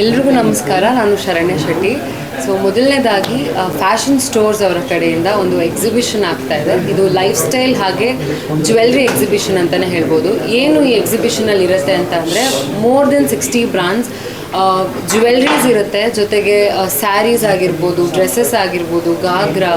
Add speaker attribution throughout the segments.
Speaker 1: ಎಲ್ರಿಗೂ ನಮಸ್ಕಾರ, ನಾನು ಶರಣ್ಯ ಶೆಟ್ಟಿ. ಸೊ ಮೊದಲನೇದಾಗಿ ಫ್ಯಾಷನ್ ಸ್ಟೋರ್ಸ್ ಅವರ ಕಡೆಯಿಂದ ಒಂದು ಎಕ್ಸಿಬಿಷನ್ ಆಗ್ತಾ ಇದೆ. ಇದು ಲೈಫ್ ಸ್ಟೈಲ್ ಹಾಗೆ ಜ್ಯುವೆಲ್ರಿ ಎಕ್ಸಿಬಿಷನ್ ಅಂತಲೇ ಹೇಳ್ಬೋದು. ಏನು ಈ ಎಕ್ಸಿಬಿಷನಲ್ಲಿ ಇರುತ್ತೆ ಅಂತ ಅಂದರೆ more than sixty brands jewelleries ಇರುತ್ತೆ, ಜೊತೆಗೆ ಸ್ಯಾರೀಸ್ ಆಗಿರ್ಬೋದು ಡ್ರೆಸ್ಸಸ್ ಆಗಿರ್ಬೋದು ಗಾಗ್ರಾ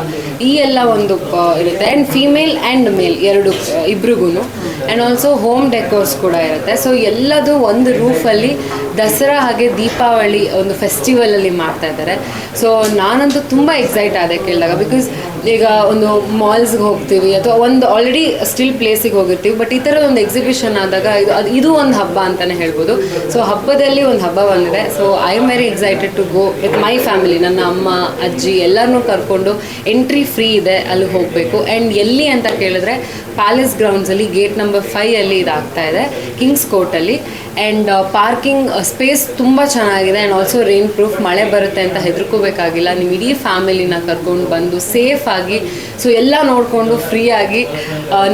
Speaker 1: ಈ ಎಲ್ಲ ಒಂದು ಇರುತ್ತೆ. ಆ್ಯಂಡ್ ಫೀಮೇಲ್ ಆ್ಯಂಡ್ ಮೇಲ್ ಎರಡು ಇಬ್ರಿಗೂ ಆ್ಯಂಡ್ ಆಲ್ಸೋ ಹೋಮ್ ಡೆಕೋರ್ಸ್ ಕೂಡ ಇರುತ್ತೆ. ಸೊ ಎಲ್ಲದು ಒಂದು ರೂಫಲ್ಲಿ ದಸರಾ ಹಾಗೆ ದೀಪಾವಳಿ ಒಂದು ಫೆಸ್ಟಿವಲಲ್ಲಿ ಮಾಡ್ತಾ ಇದ್ದಾರೆ. ಸೊ ನಾನಂತೂ ತುಂಬ ಎಕ್ಸೈಟ್ ಆದೆ ಕೇಳಿದಾಗ ಬಿಕಾಸ್ ಈಗ ಒಂದು ಮಾಲ್ಸ್ಗೆ ಹೋಗ್ತೀವಿ, ಅಥವಾ ಒಂದು ಆಲ್ರೆಡಿ ಸ್ಟಿಲ್ ಪ್ಲೇಸಿಗೆ ಹೋಗಿರ್ತೀವಿ ಬಟ್ ಈ ಥರದ ಒಂದು ಎಕ್ಸಿಬಿಷನ್ ಆದಾಗ ಇದು, ಅದು, ಇದು ಒಂದು ಹಬ್ಬ ಅಂತಲೇ ಹೇಳ್ಬೋದು. ಸೊ ಹಬ್ಬದಲ್ಲಿ ಒಂದು ಹಬ್ಬ ಬಂದಿದೆ. So I am very excited to go with my family ನನ್ನ ಅಮ್ಮ, ಅಜ್ಜಿ ಎಲ್ಲರನ್ನೂ ಕರ್ಕೊಂಡು ಎಂಟ್ರಿ ಫ್ರೀ ಇದೆ, ಅಲ್ಲಿ ಹೋಗಬೇಕು. ಆ್ಯಂಡ್ ಎಲ್ಲಿ ಅಂತ ಕೇಳಿದ್ರೆ ಪ್ಯಾಲೇಸ್ ಗ್ರೌಂಡ್ಸಲ್ಲಿ ಗೇಟ್ ನಂಬರ್ ಫೈವ್ ಅಲ್ಲಿ ಇದಾಗ್ತಾ ಇದೆ ಕಿಂಗ್ಸ್ ಕೋರ್ಟಲ್ಲಿ ಆ್ಯಂಡ್ ಪಾರ್ಕಿಂಗ್ ಸ್ಪೇಸ್ ತುಂಬ ಚೆನ್ನಾಗಿದೆ ಆ್ಯಂಡ್ ಆಲ್ಸೋ ರೈನ್ ಪ್ರೂಫ್ ಮಳೆ ಬರುತ್ತೆ ಅಂತ ಹೆದರ್ಕೋಬೇಕಾಗಿಲ್ಲ. ನೀವು ಇಡೀ ಫ್ಯಾಮಿಲಿನ ಕರ್ಕೊಂಡು ಬಂದು ಸೇಫ್ ಆಗಿ ಸೊ ಎಲ್ಲ ನೋಡಿಕೊಂಡು ಆಗಿ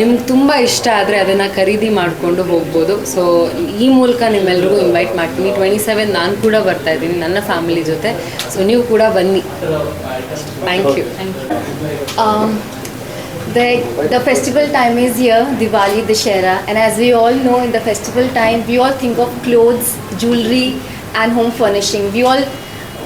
Speaker 1: ನಿಮ್ಗೆ ತುಂಬ ಇಷ್ಟ ಆದರೆ ಅದನ್ನು ಖರೀದಿ ಮಾಡಿಕೊಂಡು ಹೋಗ್ಬೋದು. ಸೊ ಈ ಮೂಲಕ ನಿಮ್ಮೆಲ್ರಿಗೂ ಇನ್ವೈಟ್ ಮಾಡ್ತೀನಿ. ಟ್ವೆಂಟಿ ಸೆವೆನ್ ನಾನು ಕೂಡ ಬರ್ತಾ ಇದ್ದೀನಿ ನನ್ನ ಫ್ಯಾಮಿಲಿ ಜೊತೆ ಸೊ ನೀವು ಕೂಡ ಬನ್ನಿ thank you
Speaker 2: Um, the, the festival time is here, Diwali, Dashera, and as we all know, in the festival time, we all think of clothes, jewelry, and home furnishing. We all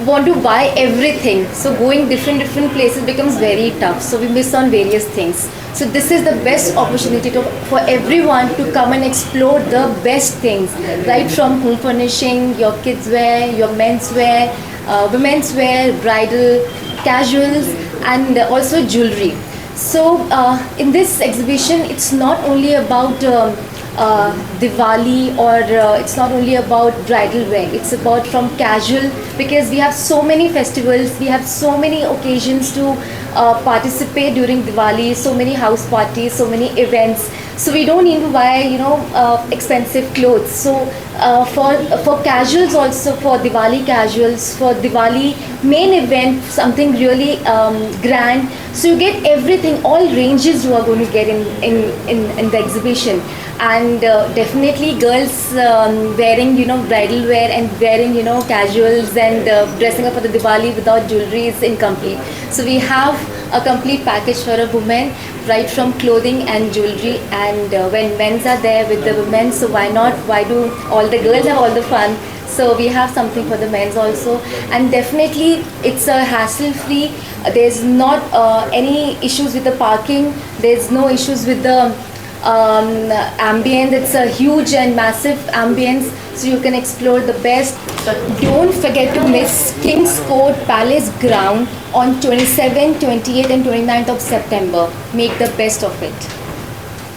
Speaker 2: want to buy everything, so going different different places becomes very tough. So we miss on various things. So this is the best opportunity to, for everyone to come and explore the best things, right from home furnishing, your kids wear, your men's wear, uh, women's wear, bridal, casuals, and also jewelry. So uh, in this exhibition, it's not only about um, uh, Diwali or uh, it's not only about bridal wear. It's about from casual because we have so many festivals, we have so many occasions to uh, participate during Diwali, so many house parties, so many events. So we don't need to buy, you know, uh, expensive clothes. So uh, for for casuals also for Diwali casuals for Diwali main event something really um, grand. So you get everything, all ranges you are going to get in in, in, in the exhibition. And uh, definitely girls um, wearing you know bridal wear and wearing you know casuals and uh, dressing up for the Diwali without jewelry is incomplete. So we have a complete package for a woman right from clothing and jewelry. And uh, when men's are there with the women so why not? Why do all the girls have all the fun? So we have something for the men's also. And definitely it's a hassle free there's not uh, any issues with the parking. There's no issues with the um, ambience it's a huge and massive ambience so you can explore the best. Don't forget to miss king's court palace ground on 27 28 and 29th of september. Make the best of it.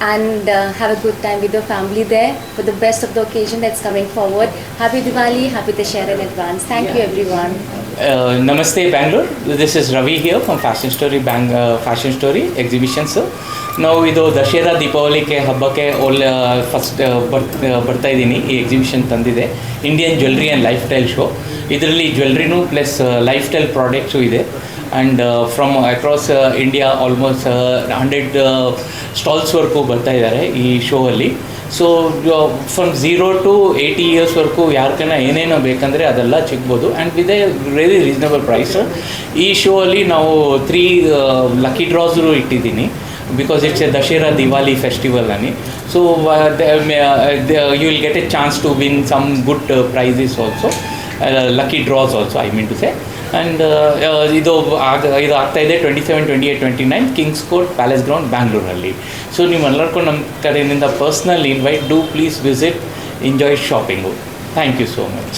Speaker 2: And uh, have a good time with your family there for the best of the occasion that's coming forward. Happy diwali happy Dashera in advance. Thank you everyone
Speaker 3: Uh, Namaste Bangalore. This is Ravi here from Fashion Story Bang uh, Fashion Story Exhibitions. ನಾವು ಇದು ದಶೇರಾ ದೀಪಾವಳಿಗೆ ಹಬ್ಬಕ್ಕೆ ಓಲ್ first ಬರ್ತಾ ಇದ್ದೀನಿ. ಈ exhibition ತಂದಿದೆ. Indian jewellery and lifestyle show ಇದರಲ್ಲಿ ಜ್ಯುವೆಲ್ರಿನೂ ಪ್ಲಸ್ ಲೈಫ್ ಸ್ಟೈಲ್ ಪ್ರಾಡಕ್ಟ್ಸು ಇದೆ. And from across India almost hundred ಸ್ಟಾಲ್ಸ್ವರೆಗೂ ಬರ್ತಾ ಇದ್ದಾರೆ ಈ ಶೋ ಅಲ್ಲಿ. So from zero to eighty ಇಯರ್ಸ್ವರೆಗೂ ಯಾರ್ಕನ ಏನೇನೋ ಬೇಕಂದರೆ ಅದೆಲ್ಲ ಸಿಗ್ಬೋದು. And with a very reasonable price ಈ ಶೋ ಅಲ್ಲಿ ನಾವು ತ್ರೀ ಲಕ್ಕಿ ಡ್ರಾಸ್ರು ಇಟ್ಟಿದ್ದೀನಿ. Because it's a Dussehra Diwali festival ಅನ್ನಿ so you will get a chance to win some good prizes also lucky draws also I mean to say and ಇದು ಆಗ ಇದು ಆಗ್ತಾ ಇದೆ twenty seven twenty eight twenty nine kings court palace ground ಬ್ಯಾಂಗ್ಳೂರಲ್ಲಿ so ನೀವು ಎಲ್ಲರಿಗೂ ನಮ್ಮ ಕಡೆಯಿಂದ personal invite do please visit enjoy shopping thank you so much